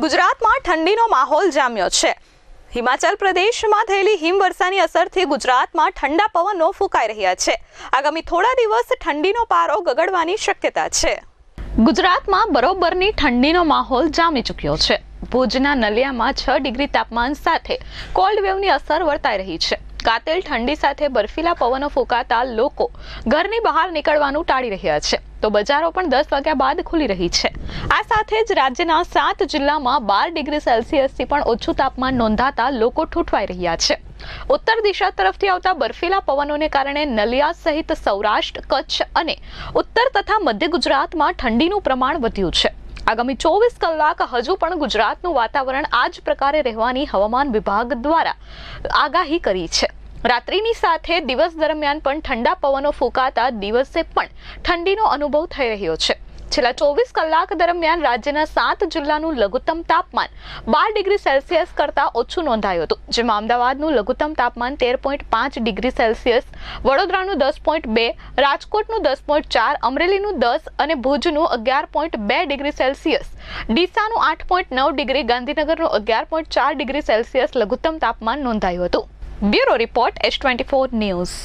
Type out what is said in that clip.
ગુજરાતમાં ઠંડીનો માહોલ જામ્યો છે. હિમાચલ પ્રદેશમાં થયેલી હિમવર્ષાની અસરથી ગુજરાતમાં ઠંડા પવનો ફૂંકાઈ રહ્યા છે. આગામી થોડા દિવસ ઠંડીનો પારો ગગડવાની શક્યતા છે. ગુજરાતમાં બરોબરની ઠંડીનો માહોલ જામી ચૂક્યો છે. ભુજના નલિયામાં છ ડિગ્રી તાપમાન સાથે કોલ્ડ વેવની અસર વર્તાઈ રહી છે. કાતિલ ઠંડી સાથે બર્ફીલા પવનો ફૂંકાતા લોકો ઘરની બહાર નીકળવાનું ટાળી રહ્યા છે. તો બજારો પણ દસ વાગ્યા બાદ ખુલી રહી છે. આ સાથે જ રાજ્યના સાત જિલ્લામાં બાર ડિગ્રી સેલ્સિયસથી પણ ઓછું તાપમાન નોંધાતા લોકો ઠૂંઠવાઈ રહ્યા છે. ઉત્તર દિશા તરફથી આવતા બર્ફીલા પવનોને કારણે નલિયા સહિત સૌરાષ્ટ્ર, કચ્છ અને ઉત્તર તથા મધ્ય ગુજરાતમાં ઠંડીનું પ્રમાણ વધ્યું છે. આગામી ચોવીસ કલાક હજુ પણ ગુજરાતનું વાતાવરણ આ જ પ્રકારે રહેવાની હવામાન વિભાગ દ્વારા આગાહી કરી છે. રાત્રિની સાથે દિવસ દરમિયાન પણ ઠંડા પવનો ફૂંકાતા દિવસે પણ ઠંડીનો અનુભવ થઈ રહ્યો છે. છેલ્લા ચોવીસ કલાક દરમિયાન રાજ્યના સાત જિલ્લાનું લઘુત્તમ તાપમાન બાર ડિગ્રી સેલ્સિયસ કરતાં ઓછું નોંધાયું હતું, જેમાં અમદાવાદનું લઘુત્તમ તાપમાન તેર પોઈન્ટ પાંચ ડિગ્રી સેલ્સિયસ, વડોદરાનું દસ પોઈન્ટ બે, રાજકોટનું દસ પોઈન્ટ ચાર, અમરેલીનું દસ અને ભુજનું અગિયાર પોઈન્ટ બે ડિગ્રી સેલ્સિયસ, ડીસાનું આઠ પોઈન્ટ નવ ડિગ્રી, ગાંધીનગરનું અગિયાર પોઈન્ટ ચાર ડિગ્રી સેલ્સિયસ લઘુત્તમ તાપમાન નોંધાયું હતું. Bureau report S twenty four news.